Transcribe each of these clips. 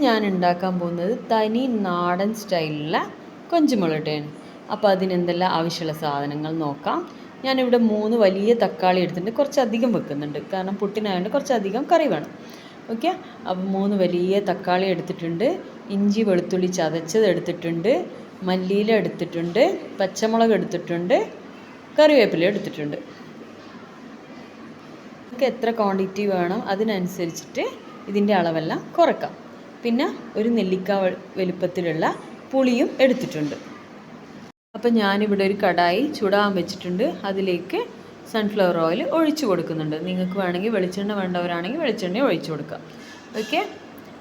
ഞാൻ ഉണ്ടാക്കാൻ പോകുന്നത് തനി നാടൻ സ്റ്റൈലിലുള്ള കൊഞ്ചുമുളകട്ടാണ് അപ്പോൾ അതിനെന്തെല്ലാം ആവശ്യമുള്ള സാധനങ്ങൾ നോക്കാം. ഞാനിവിടെ മൂന്ന് വലിയ തക്കാളി എടുത്തിട്ടുണ്ട്. കുറച്ചധികം വെക്കുന്നുണ്ട്. കാരണം പുട്ടിനായതുകൊണ്ട് കുറച്ചധികം കറി വേണം. ഓക്കെ? അപ്പോൾ മൂന്ന് വലിയ തക്കാളി എടുത്തിട്ടുണ്ട്. ഇഞ്ചി വെളുത്തുള്ളി ചതച്ചത് എടുത്തിട്ടുണ്ട്. മല്ലിയില എടുത്തിട്ടുണ്ട്. പച്ചമുളക് എടുത്തിട്ടുണ്ട്. കറിവേപ്പില എടുത്തിട്ടുണ്ട്. നമുക്ക് എത്ര ക്വാണ്ടിറ്റി വേണം? അതിനനുസരിച്ചിട്ട് ഇതിന്റെ അളവെല്ലാം കുറക്കാം. പിന്നെ ഒരു നെല്ലിക്ക വലുപ്പത്തിലുള്ള പുളിയും എടുത്തിട്ടുണ്ട്. അപ്പം ഞാനിവിടെ ഒരു കടായി ചൂടാൻ വെച്ചിട്ടുണ്ട്. അതിലേക്ക് സൺഫ്ലവർ ഓയിൽ ഒഴിച്ചു കൊടുക്കുന്നുണ്ട്. നിങ്ങൾക്ക് വേണമെങ്കിൽ വെളിച്ചെണ്ണ വേണ്ടവരാണെങ്കിൽ വെളിച്ചെണ്ണ ഒഴിച്ചു കൊടുക്കാം. ഓക്കെ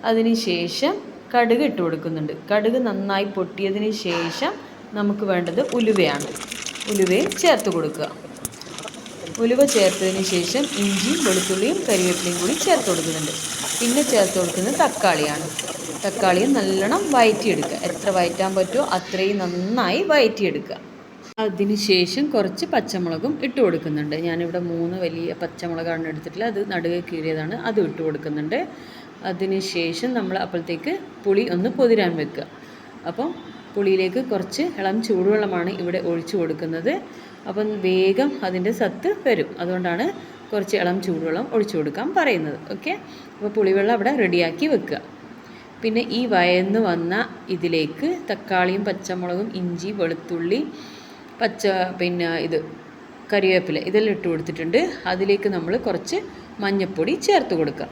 അതിന് ശേഷം കടുക് ഇട്ട് കൊടുക്കുന്നുണ്ട്. കടുക് നന്നായി പൊട്ടിയതിന് ശേഷം നമുക്ക് വേണ്ടത് ഉലുവയാണ്. ഉലുവയും ചേർത്ത് കൊടുക്കുക. ഉലുവ ചേർത്തതിന് ശേഷം ഇഞ്ചിയും വെളുത്തുള്ളിയും കരിവേപ്പിലയും കൂടി ചേർത്ത് കൊടുക്കുന്നുണ്ട്. പിന്നെ ചേർത്ത് കൊടുക്കുന്നത് തക്കാളിയാണ്. തക്കാളിയും നല്ലോണം വയറ്റിയെടുക്കുക. എത്ര വയറ്റാൻ പറ്റുമോ അത്രയും നന്നായി വയറ്റിയെടുക്കുക. അതിനുശേഷം കുറച്ച് പച്ചമുളകും ഇട്ട് കൊടുക്കുന്നുണ്ട്. ഞാനിവിടെ മൂന്ന് വലിയ പച്ചമുളകാണ് എടുത്തിട്ടുള്ളത്. അത് നടുകെ കീറിയതാണ്. അത് ഇട്ട് കൊടുക്കുന്നുണ്ട്. അതിന് ശേഷം നമ്മൾ അപ്പോഴത്തേക്ക് പുളി ഒന്ന് പൊതിരാൻ വെക്കുക. അപ്പം പുളിയിലേക്ക് കുറച്ച് ഇളം ചൂടുവെള്ളമാണ് ഇവിടെ ഒഴിച്ചു കൊടുക്കുന്നത്. അപ്പം വേഗം അതിന്റെ സത്ത് വരും. അതുകൊണ്ടാണ് കുറച്ച് ഇളം ചൂടുവെള്ളം ഒഴിച്ചു കൊടുക്കാൻ പറയുന്നത്. ഓക്കെ? അപ്പോൾ പുളിവെള്ളം അവിടെ റെഡിയാക്കി വെക്കുക. പിന്നെ ഈ വയന്ന് വന്ന ഇതിലേക്ക് തക്കാളിയും പച്ചമുളകും ഇഞ്ചി വെളുത്തുള്ളി പച്ച പിന്നെ ഇത് കറിവേപ്പില ഇതെല്ലാം ഇട്ട് കൊടുത്തിട്ടുണ്ട്. അതിലേക്ക് നമ്മൾ കുറച്ച് മഞ്ഞൾപ്പൊടി ചേർത്ത് കൊടുക്കുക.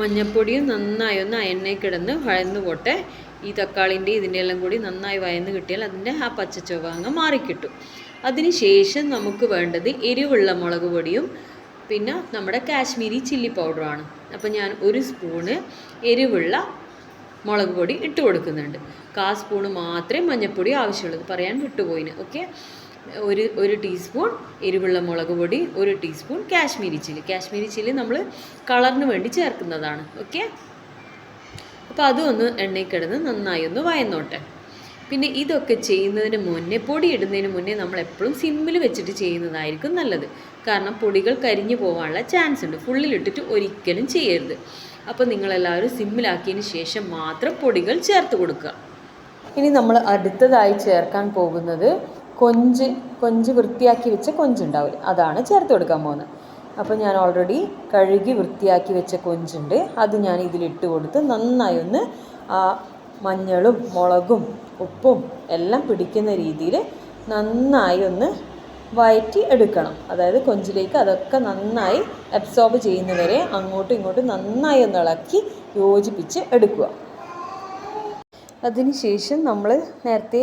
മഞ്ഞപ്പൊടിയും നന്നായി ഒന്ന് അയണ്ണയിൽ കിടന്ന് വഴന്നു പോട്ടെ. ഈ തക്കാളിന്റെ ഇതിന്റെ എല്ലാം കൂടി നന്നായി വയന്ന് കിട്ടിയാൽ അതിന്റെ ആ പച്ച ചുവാങ്ങ മാറിക്കിട്ടും. അതിന് ശേഷം നമുക്ക് വേണ്ടത് എരിവുള്ള മുളക് പൊടിയും പിന്നെ നമ്മുടെ കാശ്മീരി ചില്ലി പൗഡറുമാണ്. അപ്പോൾ ഞാൻ ഒരു സ്പൂണ് എരിവുള്ള മുളക് പൊടി ഇട്ട് കൊടുക്കുന്നുണ്ട്. കാ സ്പൂണ് മാത്രമേ മഞ്ഞൾപ്പൊടി ആവശ്യമുള്ളൂ. പറയാൻ വിട്ടുപോയിന്. ഓക്കെ? ഒരു ഒരു ടീസ്പൂൺ എരിവുള്ള മുളക് പൊടി ഒരു teaspoon Kashmiri chilli. Kashmiri chilli നമ്മൾ കളറിന് വേണ്ടി ചേർക്കുന്നതാണ്. ഓക്കെ? അപ്പോൾ അതും ഒന്ന് എണ്ണയിൽ കിടന്ന് നന്നായി ഒന്ന് വയന്നോട്ടെ. പിന്നെ ഇതൊക്കെ ചെയ്യുന്നതിന് മുന്നേ പൊടി ഇടുന്നതിന് മുന്നേ നമ്മൾ എപ്പോഴും സിമ്മിൽ വെച്ചിട്ട് ചെയ്യുന്നതായിരിക്കും നല്ലത്. കാരണം പൊടികൾ കരിഞ്ഞു പോകാനുള്ള ചാൻസ് ഉണ്ട്. ഫുള്ളിലിട്ടിട്ട് ഒരിക്കലും ചെയ്യരുത്. അപ്പോൾ നിങ്ങളെല്ലാവരും സിമ്മിലാക്കിയതിന് ശേഷം മാത്രം പൊടികൾ ചേർത്ത് കൊടുക്കുക. ഇനി നമ്മൾ അടുത്തതായി ചേർക്കാൻ പോകുന്നത് കൊഞ്ച് കൊഞ്ച് വൃത്തിയാക്കി വെച്ച കൊഞ്ചുണ്ടാവില്ല? അതാണ് ചേർത്ത് കൊടുക്കാൻ പോകുന്നത്. അപ്പോൾ ഞാൻ ഓൾറെഡി കഴുകി വൃത്തിയാക്കി വെച്ച കൊഞ്ചുണ്ട്. അത് ഞാൻ ഇതിലിട്ട് കൊടുത്ത് നന്നായി ഒന്ന് ആ മഞ്ഞളും മുളകും ഉപ്പും എല്ലാം പിടിക്കുന്ന രീതിയിൽ നന്നായി ഒന്ന് വയറ്റി എടുക്കണം. അതായത് കൊഞ്ചിലേക്ക് അതൊക്കെ നന്നായി അബ്സോർബ് ചെയ്യുന്നവരെ അങ്ങോട്ടും ഇങ്ങോട്ടും നന്നായി ഒന്ന് ഇളക്കി യോജിപ്പിച്ച് എടുക്കുക. അതിനുശേഷം നമ്മൾ നേരത്തെ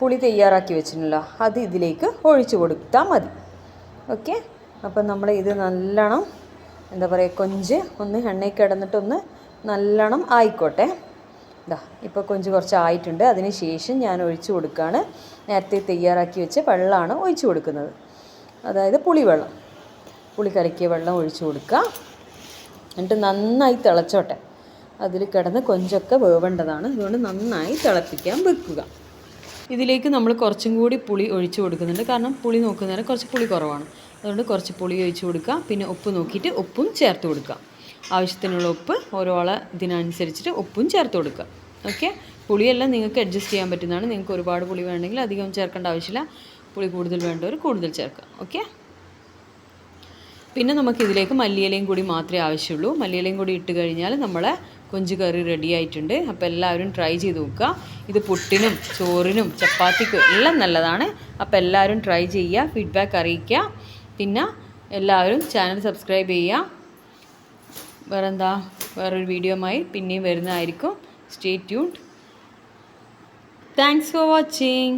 പുളി തയ്യാറാക്കി വെച്ചിട്ടുണ്ടല്ലോ അത് ഇതിലേക്ക് ഒഴിച്ചു കൊടുത്താൽ മതി. ഓക്കെ അപ്പം നമ്മൾ ഇത് നല്ലോണം എന്താ പറയുക കൊഞ്ച് ഒന്ന് എണ്ണയിൽ കിടന്നിട്ടൊന്ന് നല്ലോണം ആയിക്കോട്ടെ. ഇതാ ഇപ്പോൾ കൊഞ്ച് കുറച്ച് ആയിട്ടുണ്ട് അതിന് ശേഷം ഞാൻ ഒഴിച്ചു കൊടുക്കുകയാണ് നേരത്തെ തയ്യാറാക്കി വെച്ച വെള്ളമാണ് ഒഴിച്ചു കൊടുക്കുന്നത്. അതായത് പുളിവെള്ളം. പുളി കലക്കിയ വെള്ളം ഒഴിച്ചു കൊടുക്കുക എന്നിട്ട് നന്നായി തിളച്ചോട്ടെ. അതിൽ കിടന്ന് കൊഞ്ചൊക്കെ വേവേണ്ടതാണ്. അതുകൊണ്ട് നന്നായി തിളപ്പിക്കാൻ വെക്കുക. ഇതിലേക്ക് നമ്മൾ കുറച്ചും കൂടി പുളി ഒഴിച്ചു കൊടുക്കുന്നുണ്ട്. കാരണം പുളി നോക്കുന്നതിന് കുറച്ച് പുളി കുറവാണ്. അതുകൊണ്ട് കുറച്ച് പുളി ഒഴിച്ച് കൊടുക്കുക. പിന്നെ ഉപ്പ് നോക്കിയിട്ട് ഉപ്പും ചേർത്ത് കൊടുക്കുക. ആവശ്യത്തിനുള്ള ഉപ്പ് ഓരോളെ ഇതിനനുസരിച്ചിട്ട് ഉപ്പും ചേർത്ത് കൊടുക്കുക. ഓക്കെ പുളിയെല്ലാം നിങ്ങൾക്ക് അഡ്ജസ്റ്റ് ചെയ്യാൻ പറ്റുന്നതാണ്. നിങ്ങൾക്ക് ഒരുപാട് പുളി വേണമെങ്കിൽ അധികം ചേർക്കേണ്ട ആവശ്യമില്ല. പുളി കൂടുതൽ വേണ്ടവർ കൂടുതൽ ചേർക്കുക. ഓക്കെ പിന്നെ നമുക്ക് ഇതിലേക്ക് മല്ലിയിലയും കൂടി മാത്രമേ ആവശ്യമുള്ളൂ. മല്ലിയിലയും കൂടി ഇട്ട് കഴിഞ്ഞാൽ നമ്മളെ കൊഞ്ച് കറി റെഡി ആയിട്ടുണ്ട്. അപ്പോൾ എല്ലാവരും ട്രൈ ചെയ്ത് നോക്കുക. ഇത് പുട്ടിനും ചോറിനും ചപ്പാത്തിക്കും എല്ലാം നല്ലതാണ്. അപ്പോൾ എല്ലാവരും ട്രൈ ചെയ്യുക ഫീഡ്ബാക്ക് അറിയിക്കുക. പിന്നെ എല്ലാവരും ചാനൽ സബ്സ്ക്രൈബ് ചെയ്യുക. വേറെന്താ? വേറൊരു വീഡിയോയുമായി പിന്നെയും വരുന്നതായിരിക്കും. Stay tuned thanks for watching